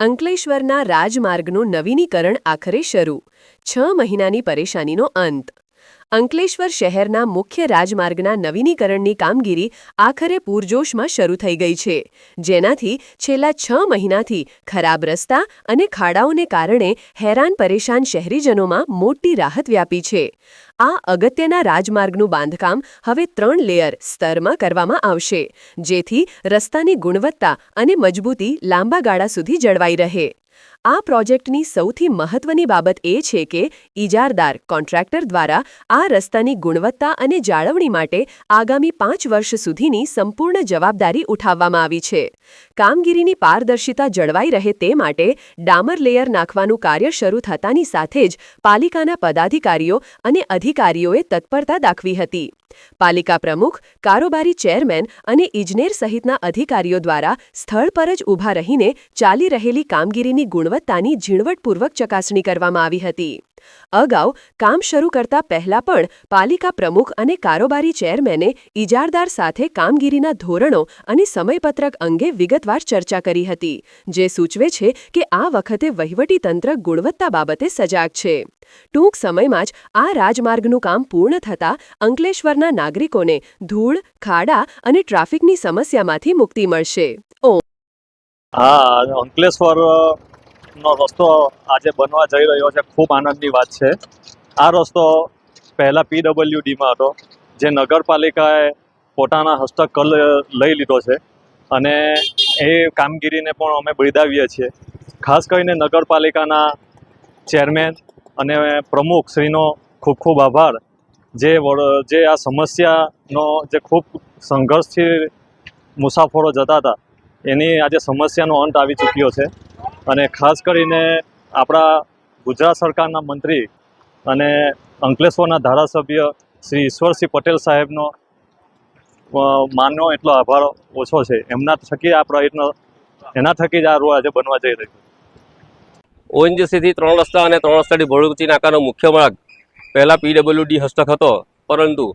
અંકલેશ્વરના રાજમાર્ગનું નવીનીકરણ આખરે શરૂ છ મહિનાની પરેશાનીનો અંત. અંકલેશ્વર શહેરના મુખ્ય રાજમાર્ગના નવીનીકરણની કામગીરી આખરે પૂરજોશમાં શરૂ થઈ ગઈ છે, જેનાથી છેલ્લા છ મહિનાથી ખરાબ રસ્તા અને ખાડાઓને કારણે હેરાન પરેશાન શહેરીજનોમાં મોટી રાહત વ્યાપી છે. આ અગત્યના રાજમાર્ગનું બાંધકામ હવે ત્રણ લેયર સ્તરમાં કરવામાં આવશે, જેથી રસ્તાની ગુણવત્તા અને મજબૂતી લાંબા ગાળા સુધી જળવાઈ રહે. આ પ્રોજેક્ટની સૌથી મહત્વની બાબત એ છે કે ઇજારદાર કોન્ટ્રાક્ટર દ્વારા આ રસ્તાની ગુણવત્તા અને જાળવણી માટે આગામી પાંચ વર્ષ સુધીની સંપૂર્ણ જવાબદારી ઉઠાવવામાં આવી છે. કામગીરીની પારદર્શિતા જળવાઈ રહે તે માટે ડામર લેયર નાખવાનું કાર્ય શરૂ થતાની સાથે જ પાલિકાના પદાધિકારીઓ અને અધિકારીઓએ તત્પરતા દાખવી હતી. પાલિકા પ્રમુખ, કારોબારી ચેરમેન અને ઇજનેર સહિતના અધિકારીઓ દ્વારા સ્થળ પર જ ઊભા રહીને ચાલી રહેલી કામગીરીની ગુણવત્તાની ઝીણવટપૂર્વક ચકાસણી કરવામાં આવી હતી. અગાઉ કામ શરૂ કરતા પહેલા પણ પાલિકા પ્રમુખ અને કારોબારી ચેરમેને ઇજારદાર સાથે કામગીરીના ધોરણો અને સમયપત્રક અંગે વિગતવાર ચર્ચા કરી હતી, જે સૂચવે છે કે આ વખતે વહીવટીતંત્ર ગુણવત્તા બાબતે સજાગ છે. ટૂંક સમયમાં જ આ રાજમાર્ગનું કામ પૂર્ણ થતાં અંકલેશ્વરના નાગરિકોને ધૂળ, ખાડા અને ટ્રાફિકની સમસ્યામાંથી મુક્તિ મળશે. હા અંકલેશ્વર નો રસ્તો આજે બનવા જઈ રહ્યો છે. ખૂબ આનંદની વાત છે. આ રસ્તો પહેલાં પીડબ્લ્યુડીમાં હતો, જે નગરપાલિકાએ પોતાના હસ્તક લઈ લીધો છે અને એ કામગીરીને પણ અમે બિરદાવીએ છીએ. ખાસ કરીને નગરપાલિકાના ચેરમેન અને પ્રમુખ શ્રીનો ખૂબ ખૂબ આભાર. જે જે આ સમસ્યાનો, જે ખૂબ સંઘર્ષથી મુસાફરો જતા હતા, એની આજે સમસ્યાનો અંત આવી ચૂક્યો છે. અને ખાસ કરીને આપણા ગુજરાત સરકારના મંત્રી અને અંકલેશ્વરના ધારાસભ્ય શ્રી ઈશ્વરસિંહ પટેલ સાહેબનો માનનો એટલો આભાર ઓછો છે. એમના થકી આ પ્રયત્ન, એના થકી જ આ રોડ આજે બનવા જઈ રહ્યો ઓએનજીસીથી ત્રણ રસ્તા અને ત્રણ રસ્તાથી ભરૂચી નાકાનો મુખ્ય માર્ગ. પહેલાં પીડબ્લ્યુડી હસ્તક હતો, પરંતુ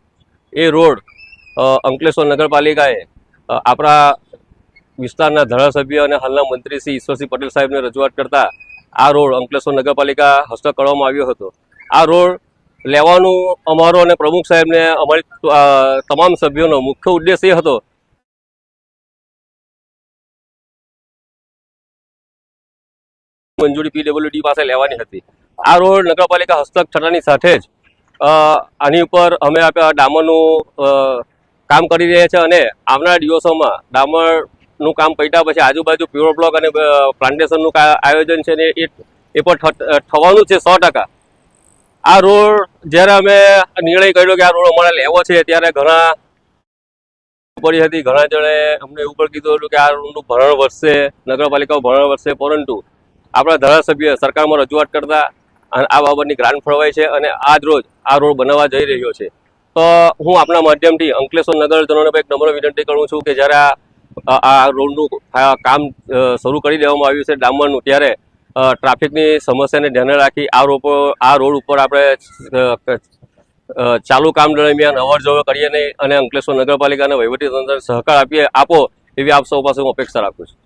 એ રોડ અંકલેશ્વર નગરપાલિકાએ આપણા વિસ્તારના ધારાસભ્ય અને હાલના મંત્રી શ્રી ઈશ્વરસિંહ પટેલ સાહેબને રજૂઆત કરતા આ રોડ અંકલેશ્વર નગરપાલિકા હસ્તક કરવામાં આવ્યો હતો. આ રોડ લેવાનું અમારો અને પ્રમુખ સાહેબને અમારી તમામ સભ્યોનો મુખ્ય ઉદ્દેશ એ હતો. મંજૂરી પીડબ્લ્યુડી પાસે લેવાની હતી. આ રોડ નગરપાલિકા હસ્તક થતાની સાથે જ આની ઉપર અમે ડામરનું કામ કરી રહ્યા છે અને આવનારા દિવસોમાં ડામરનું કામ પડ્યા પછી આજુબાજુ પ્યોર બ્લોક અને પ્લાન્ટેશન પ્લાન્ટેશનનું આયોજન છે ને એ પણ થવાનું છે સો આ રોડ જ્યારે અમે નિર્ણય કર્યો કે આ રોડ અમારે લેવો છે ત્યારે ઘણા પડી હતી, ઘણા જણે અમને એવું પણ કીધું હતું કે આ રોડનું ભરણ વધશે નગરપાલિકાઓ ભરણ વધશે, પરંતુ આપણા ધારાસભ્ય સરકારમાં રજૂઆત કરતા આ બાબતની ગ્રાન્ટ ફળવાય છે અને આજ રોજ આ રોડ બનાવવા જઈ રહ્યો છે. તો હું આપણા માધ્યમથી અંકલેશ્વર નગરજનોને એક નમ્ર વિનંતી કરું છું કે જ્યારે આ આ રોડનું કામ શરૂ કરી દેવામાં આવ્યું છે ડામરનું. ત્યારે ટ્રાફિકની સમસ્યાને ધ્યાને રાખી આ રોડ આ રોડ ઉપર આપણે ચાલુ કામ દરમિયાન અવર જવર કરીએ નહીં અને અંકલેશ્વર નગરપાલિકાના વહીવટીતંત્ર સહકાર આપીએ, આપો એવી આપ સૌ પાસે હું અપેક્ષા રાખું છું.